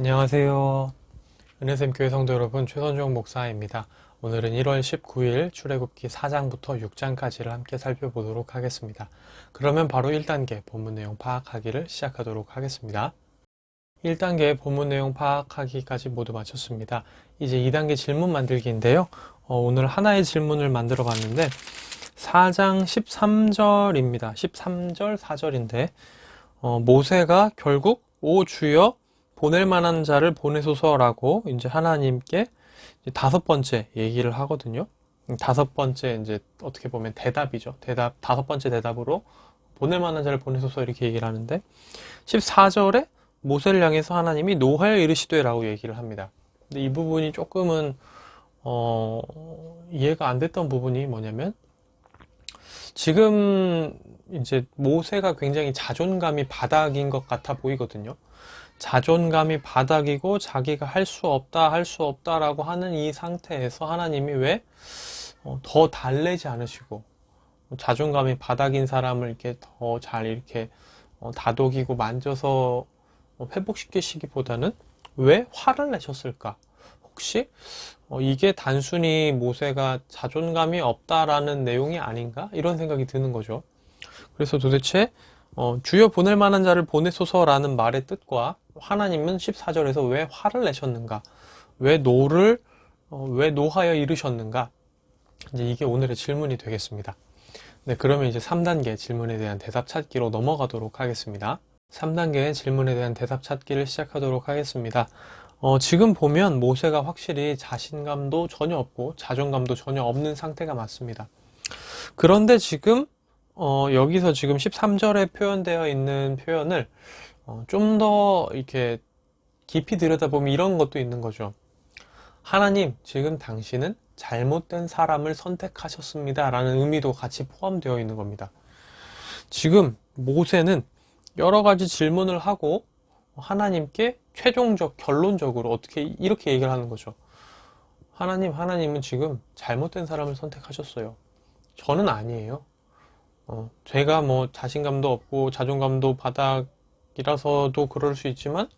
안녕하세요. 은혜샘 교회 성도 여러분, 최선종 목사입니다. 오늘은 1월 19일 출애굽기 4장부터 6장까지를 함께 살펴보도록 하겠습니다. 그러면 바로 1단계 본문 내용 파악하기를 시작하도록 하겠습니다. 1단계 본문 내용 파악하기까지 모두 마쳤습니다. 이제 2단계 질문 만들기인데요. 어, 오늘 하나의 질문을 만들어 봤는데 4장 13절입니다. 13절 4절인데 어, 모세가 결국 오 주여 보낼 만한 자를 보내소서라고 이제 하나님께 이제 다섯 번째 얘기를 하거든요. 다섯 번째 이제 어떻게 보면 대답이죠. 대답 다섯 번째 대답으로 보낼 만한 자를 보내소서 이렇게 얘기를 하는데 14절에 모세를 향해서 하나님이 노하여 이르시되라고 얘기를 합니다. 근데 이 부분이 조금은 어, 이해가 안 됐던 부분이 뭐냐면 지금 이제 모세가 굉장히 자존감이 바닥인 것 같아 보이거든요. 자존감이 바닥이고 자기가 할 수 없다, 할 수 없다라고 하는 이 상태에서 하나님이 왜 더 달래지 않으시고 자존감이 바닥인 사람을 이렇게 더 잘 이렇게 어, 다독이고 만져서 어, 회복시키시기보다는 왜 화를 내셨을까? 혹시 어, 이게 단순히 모세가 자존감이 없다라는 내용이 아닌가? 이런 생각이 드는 거죠. 그래서 도대체 어, 주여 보낼 만한 자를 보내소서라는 말의 뜻과 하나님은 14절에서 왜 화를 내셨는가? 왜 노를 어, 왜 노하여 이르셨는가? 이제 이게 오늘의 질문이 되겠습니다. 네, 그러면 이제 3단계 질문에 대한 대답 찾기로 넘어가도록 하겠습니다. 3단계 질문에 대한 대답 찾기를 시작하도록 하겠습니다. 어, 지금 보면 모세가 확실히 자신감도 전혀 없고 자존감도 전혀 없는 상태가 맞습니다. 그런데 지금 어, 여기서 지금 13절에 표현되어 있는 표현을 어, 좀 더 이렇게 깊이 들여다보면 이런 것도 있는 거죠. 하나님, 지금 당신은 잘못된 사람을 선택하셨습니다. 라는 의미도 같이 포함되어 있는 겁니다. 지금 모세는 여러 가지 질문을 하고 하나님께 최종적, 결론적으로 어떻게 이렇게 얘기를 하는 거죠. 하나님, 하나님은 지금 잘못된 사람을 선택하셨어요. 저는 아니에요. 어, 제가 뭐 자신감도 없고 자존감도 바닥이라서도 그럴 수 있지만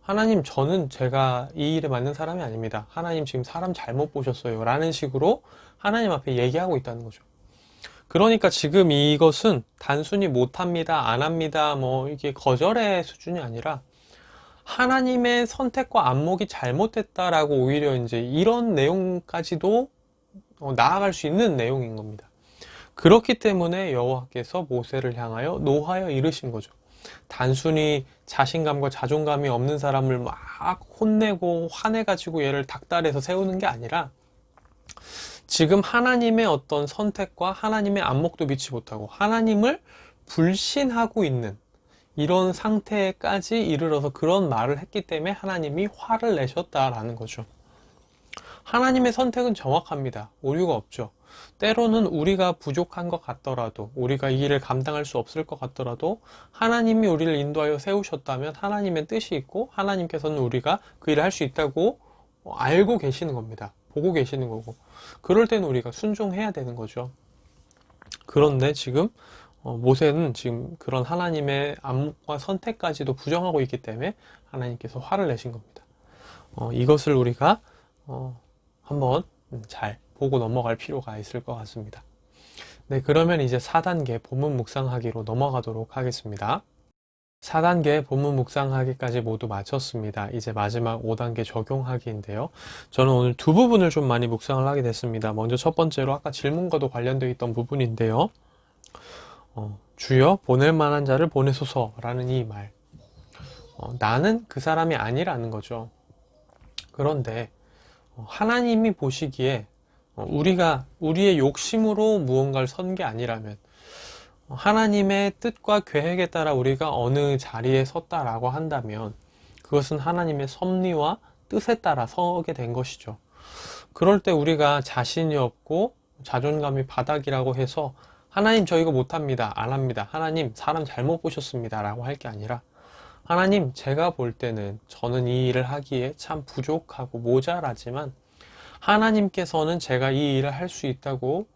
하나님 저는 제가 이 일에 맞는 사람이 아닙니다. 하나님 지금 사람 잘못 보셨어요. 라는 식으로 하나님 앞에 얘기하고 있다는 거죠. 그러니까 지금 이것은 단순히 못합니다, 안 합니다, 뭐 이게 거절의 수준이 아니라 하나님의 선택과 안목이 잘못됐다라고 오히려 이제 이런 내용까지도 어, 나아갈 수 있는 내용인 겁니다. 그렇기 때문에 여호와께서 모세를 향하여 노하여 이르신 거죠. 단순히 자신감과 자존감이 없는 사람을 막 혼내고 화내가지고 얘를 닥달해서 세우는 게 아니라 지금 하나님의 어떤 선택과 하나님의 안목도 믿지 못하고 하나님을 불신하고 있는 이런 상태까지 이르러서 그런 말을 했기 때문에 하나님이 화를 내셨다라는 거죠. 하나님의 선택은 정확합니다. 오류가 없죠. 때로는 우리가 부족한 것 같더라도, 우리가 이 일을 감당할 수 없을 것 같더라도, 하나님이 우리를 인도하여 세우셨다면 하나님의 뜻이 있고, 하나님께서는 우리가 그 일을 할 수 있다고 알고 계시는 겁니다. 보고 계시는 거고. 그럴 때는 우리가 순종해야 되는 거죠. 그런데 지금, 어, 모세는 지금 그런 하나님의 안목과 선택까지도 부정하고 있기 때문에 하나님께서 화를 내신 겁니다. 어, 이것을 우리가, 어, 한번 잘 보고 넘어갈 필요가 있을 것 같습니다. 네, 그러면 이제 4단계 본문 묵상하기로 넘어가도록 하겠습니다. 4단계 본문 묵상하기까지 모두 마쳤습니다. 이제 마지막 5단계 적용하기인데요. 저는 오늘 두 부분을 좀 많이 묵상을 하게 됐습니다. 먼저 첫 번째로 아까 질문과도 관련되어 있던 부분인데요. 어, 주여 보낼 만한 자를 보내소서라는 이 말. 어, 나는 그 사람이 아니라는 거죠. 그런데 어, 하나님이 보시기에 어, 우리가 우리의 욕심으로 무언가를 선 게 아니라면 어, 하나님의 뜻과 계획에 따라 우리가 어느 자리에 섰다라고 한다면 그것은 하나님의 섭리와 뜻에 따라 서게 된 것이죠. 그럴 때 우리가 자신이 없고 자존감이 바닥이라고 해서 하나님 저 이거 못합니다. 안 합니다. 하나님 사람 잘못 보셨습니다. 라고 할 게 아니라 하나님 제가 볼 때는 저는 이 일을 하기에 참 부족하고 모자라지만 하나님께서는 제가 이 일을 할 수 있다고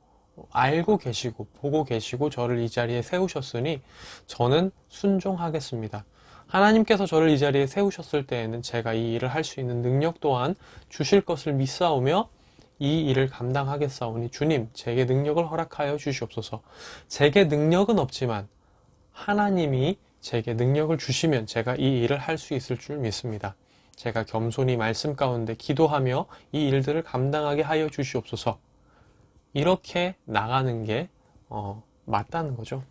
알고 계시고 보고 계시고 저를 이 자리에 세우셨으니 저는 순종하겠습니다. 하나님께서 저를 이 자리에 세우셨을 때에는 제가 이 일을 할 수 있는 능력 또한 주실 것을 믿사오며 이 일을 감당하겠사오니 주님 제게 능력을 허락하여 주시옵소서. 제게 능력은 없지만 하나님이 제게 능력을 주시면 제가 이 일을 할 수 있을 줄 믿습니다. 제가 겸손히 말씀 가운데 기도하며 이 일들을 감당하게 하여 주시옵소서. 이렇게 나가는 게 어, 맞다는 거죠.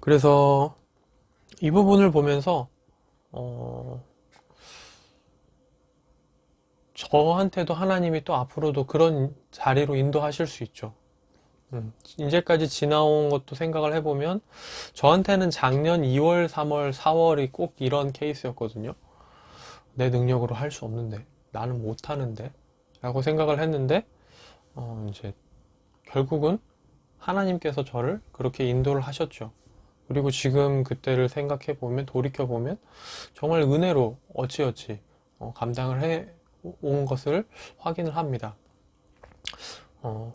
그래서 이 부분을 보면서 어, 저한테도 하나님이 또 앞으로도 그런 자리로 인도하실 수 있죠. 음, 이제까지 지나온 것도 생각을 해보면 저한테는 작년 2월, 3월, 4월이 꼭 이런 케이스였거든요. 내 능력으로 할 수 없는데 나는 못하는데 라고 생각을 했는데 어, 이제 결국은 하나님께서 저를 그렇게 인도를 하셨죠. 그리고 지금 그때를 생각해 보면 돌이켜 보면 정말 은혜로 어찌어찌 어, 감당을 해 온 것을 확인을 합니다. 어,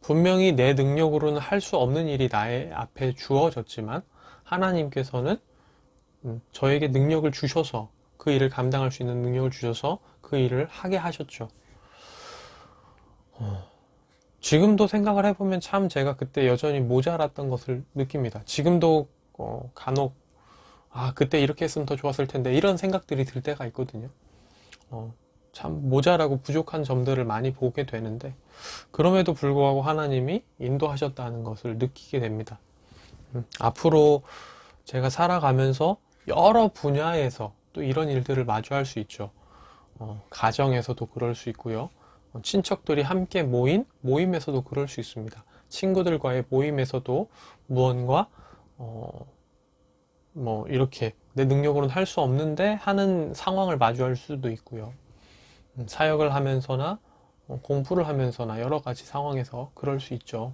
분명히 내 능력으로는 할 수 없는 일이 나의 앞에 주어졌지만 하나님께서는 음, 저에게 능력을 주셔서 그 일을 감당할 수 있는 능력을 주셔서 그 일을 하게 하셨죠. 어, 지금도 생각을 해보면 참 제가 그때 여전히 모자랐던 것을 느낍니다. 지금도 어, 간혹 아 그때 이렇게 했으면 더 좋았을 텐데 이런 생각들이 들 때가 있거든요. 어, 참 모자라고 부족한 점들을 많이 보게 되는데 그럼에도 불구하고 하나님이 인도하셨다는 것을 느끼게 됩니다. 음, 앞으로 제가 살아가면서 여러 분야에서 또 이런 일들을 마주할 수 있죠. 어, 가정에서도 그럴 수 있고요. 어, 친척들이 함께 모인 모임에서도 그럴 수 있습니다. 친구들과의 모임에서도 무언가 어, 뭐 이렇게 내 능력으로는 할 수 없는데 하는 상황을 마주할 수도 있고요. 음, 사역을 하면서나 어, 공부를 하면서나 여러 가지 상황에서 그럴 수 있죠.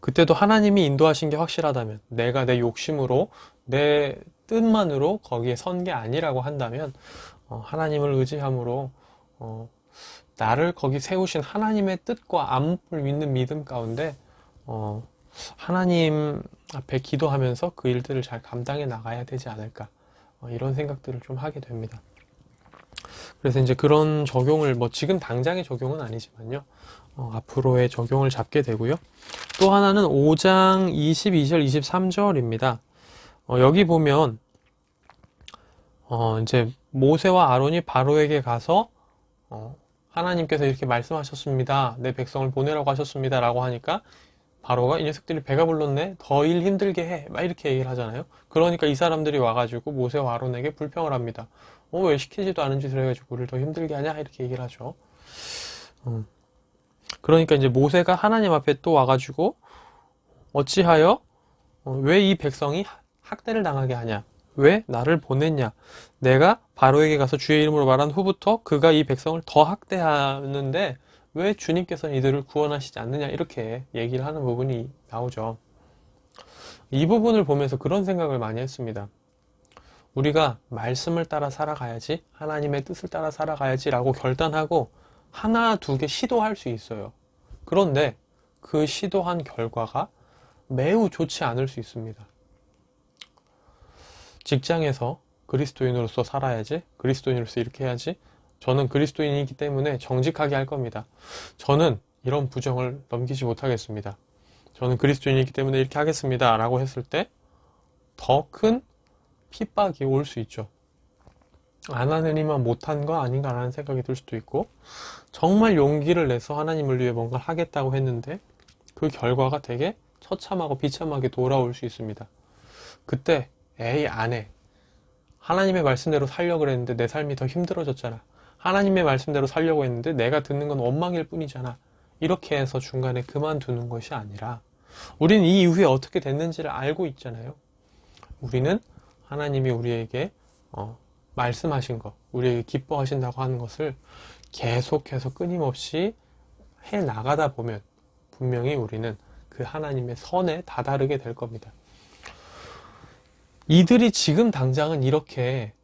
그때도 하나님이 인도하신 게 확실하다면 내가 내 욕심으로 내 뜻만으로 거기에 선 게 아니라고 한다면 어, 하나님을 의지함으로 어, 나를 거기 세우신 하나님의 뜻과 안목을 믿는 믿음 가운데 어, 하나님 앞에 기도하면서 그 일들을 잘 감당해 나가야 되지 않을까 어, 이런 생각들을 좀 하게 됩니다. 그래서 이제 그런 적용을 뭐 지금 당장의 적용은 아니지만요. 어, 앞으로의 적용을 잡게 되고요. 또 하나는 5장 22절 23절입니다. 어, 여기 보면 어, 이제 모세와 아론이 바로에게 가서 어, 하나님께서 이렇게 말씀하셨습니다. 내 백성을 보내라고 하셨습니다. 라고 하니까 바로가 이 녀석들이 배가 불렀네. 더 일 힘들게 해. 막 이렇게 얘기를 하잖아요. 그러니까 이 사람들이 와가지고 모세와 아론에게 불평을 합니다. 어, 왜 시키지도 않은 짓을 해가지고 우리를 더 힘들게 하냐? 이렇게 얘기를 하죠. 음. 그러니까 이제 모세가 하나님 앞에 또 와가지고 어찌하여 어, 왜이 백성이 학대를 당하게 하냐? 왜 나를 보냈냐? 내가 바로에게 가서 주의 이름으로 말한 후부터 그가 이 백성을 더 학대하는데 왜 주님께서는 이들을 구원하시지 않느냐? 이렇게 얘기를 하는 부분이 나오죠. 이 부분을 보면서 그런 생각을 많이 했습니다. 우리가 말씀을 따라 살아가야지, 하나님의 뜻을 따라 살아가야지 라고 결단하고 하나, 두 개 시도할 수 있어요. 그런데 그 시도한 결과가 매우 좋지 않을 수 있습니다. 직장에서 그리스도인으로서 살아야지, 그리스도인으로서 이렇게 해야지, 저는 그리스도인이기 때문에 정직하게 할 겁니다. 저는 이런 부정을 넘기지 못하겠습니다. 저는 그리스도인이기 때문에 이렇게 하겠습니다. 라고 했을 때 더 큰 핍박이 올 수 있죠. 안 하느니만 못한 거 아닌가라는 생각이 들 수도 있고 정말 용기를 내서 하나님을 위해 뭔가 하겠다고 했는데 그 결과가 되게 처참하고 비참하게 돌아올 수 있습니다. 그때 에이 안 해. 하나님의 말씀대로 살려고 그랬는데 내 삶이 더 힘들어졌잖아. 하나님의 말씀대로 살려고 했는데 내가 듣는 건 원망일 뿐이잖아. 이렇게 해서 중간에 그만두는 것이 아니라 우리는 이 이후에 어떻게 됐는지를 알고 있잖아요. 우리는 하나님이 우리에게 어, 말씀하신 것, 우리에게 기뻐하신다고 하는 것을 계속해서 끊임없이 해 나가다 보면 분명히 우리는 그 하나님의 선에 다다르게 될 겁니다. 이들이 지금 당장은 이렇게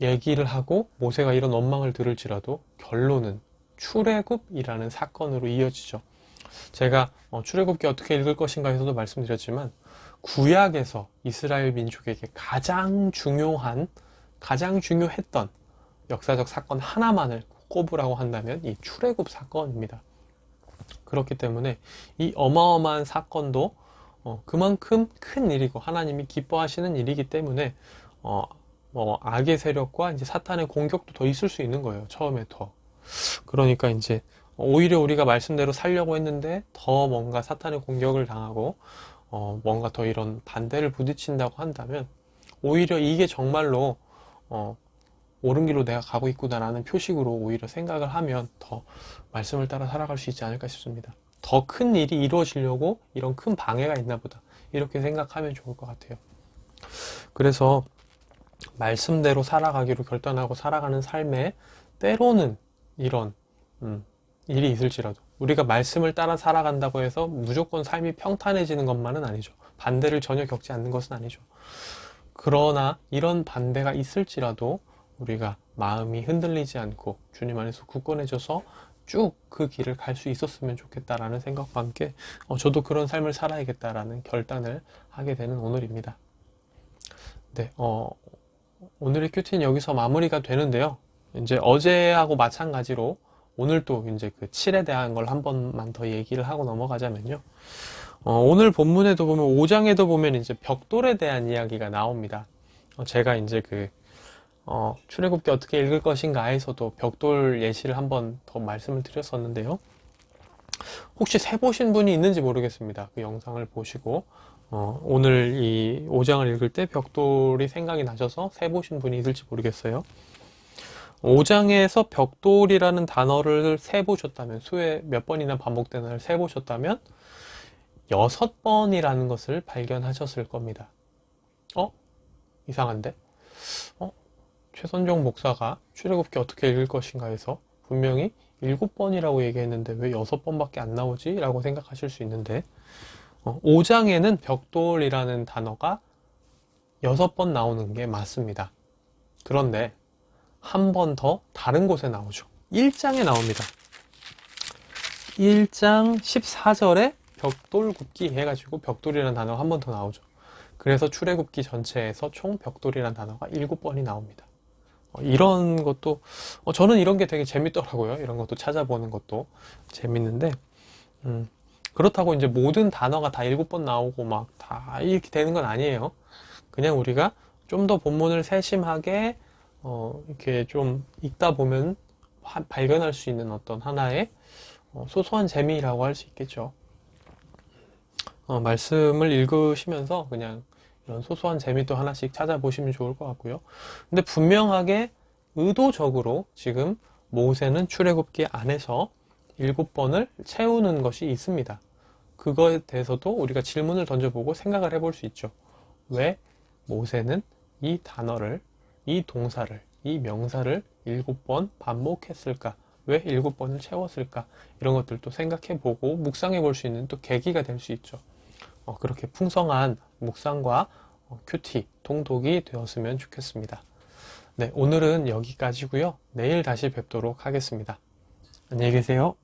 얘기를 하고 모세가 이런 원망을 들을지라도 결론은 출애굽이라는 사건으로 이어지죠. 제가 어, 출애굽기 어떻게 읽을 것인가에서도 말씀드렸지만 구약에서 이스라엘 민족에게 가장 중요한, 가장 중요했던 역사적 사건 하나만을 꼽으라고 한다면 이 출애굽 사건입니다. 그렇기 때문에 이 어마어마한 사건도 어, 그만큼 큰 일이고 하나님이 기뻐하시는 일이기 때문에 어, 뭐 악의 세력과 이제 사탄의 공격도 더 있을 수 있는 거예요. 처음에 더. 그러니까 이제 오히려 우리가 말씀대로 살려고 했는데 더 뭔가 사탄의 공격을 당하고 어, 뭔가 더 이런 반대를 부딪힌다고 한다면 오히려 이게 정말로 어, 옳은 길로 내가 가고 있구나라는 표식으로 오히려 생각을 하면 더 말씀을 따라 살아갈 수 있지 않을까 싶습니다. 더 큰 일이 이루어지려고 이런 큰 방해가 있나 보다. 이렇게 생각하면 좋을 것 같아요. 그래서 말씀대로 살아가기로 결단하고 살아가는 삶에 때로는 이런 음, 일이 있을지라도 우리가 말씀을 따라 살아간다고 해서 무조건 삶이 평탄해지는 것만은 아니죠. 반대를 전혀 겪지 않는 것은 아니죠. 그러나 이런 반대가 있을지라도 우리가 마음이 흔들리지 않고 주님 안에서 굳건해져서 쭉 그 길을 갈 수 있었으면 좋겠다라는 생각과 함께 어, 저도 그런 삶을 살아야겠다라는 결단을 하게 되는 오늘입니다. 네, 어, 오늘의 큐티는 여기서 마무리가 되는데요. 이제 어제하고 마찬가지로 오늘 또 이제 그 7에 대한 걸 한 번만 더 얘기를 하고 넘어가자면요. 어, 오늘 본문에도 보면 5장에도 보면 이제 벽돌에 대한 이야기가 나옵니다. 어, 제가 이제 그 어, 출애굽기 어떻게 읽을 것인가에서도 벽돌 예시를 한번 더 말씀을 드렸었는데요. 혹시 세 보신 분이 있는지 모르겠습니다. 그 영상을 보시고 어, 오늘 이 5장을 읽을 때 벽돌이 생각이 나셔서 세 보신 분이 있을지 모르겠어요. 5장에서 벽돌이라는 단어를 세 보셨다면 수에 몇 번이나 반복되는 세 보셨다면 여섯 번이라는 것을 발견하셨을 겁니다. 어? 이상한데? 어? 최선종 목사가 출애굽기 어떻게 읽을 것인가 해서 분명히 일곱 번이라고 얘기했는데 왜 여섯 번밖에 안 나오지? 라고 생각하실 수 있는데 어, 5장에는 벽돌이라는 단어가 여섯 번 나오는 게 맞습니다. 그런데 한 번 더 다른 곳에 나오죠. 1장에 나옵니다. 1장 14절에 벽돌 굽기 해가지고 벽돌이라는 단어가 한 번 더 나오죠. 그래서 출애굽기 전체에서 총 벽돌이라는 단어가 7번이 나옵니다. 어, 이런 것도 어, 저는 이런 게 되게 재밌더라고요. 이런 것도 찾아보는 것도 재밌는데 음, 그렇다고 이제 모든 단어가 다 일곱 번 나오고 막 다 이렇게 되는 건 아니에요. 그냥 우리가 좀 더 본문을 세심하게 어, 이렇게 좀 읽다 보면 하- 발견할 수 있는 어떤 하나의 어, 소소한 재미라고 할 수 있겠죠. 어, 말씀을 읽으시면서 그냥 이런 소소한 재미도 하나씩 찾아보시면 좋을 것 같고요. 근데 분명하게 의도적으로 지금 모세는 출애굽기 안에서 일곱 번을 채우는 것이 있습니다. 그거에 대해서도 우리가 질문을 던져보고 생각을 해볼 수 있죠. 왜 모세는 이 단어를, 이 동사를, 이 명사를 일곱 번 반복했을까? 왜 일곱 번을 채웠을까? 이런 것들도 생각해보고 묵상해 볼 수 있는 또 계기가 될 수 있죠. 어, 그렇게 풍성한 묵상과 어, 큐티, 통독이 되었으면 좋겠습니다. 네, 오늘은 여기까지고요. 내일 다시 뵙도록 하겠습니다. 안녕히 계세요.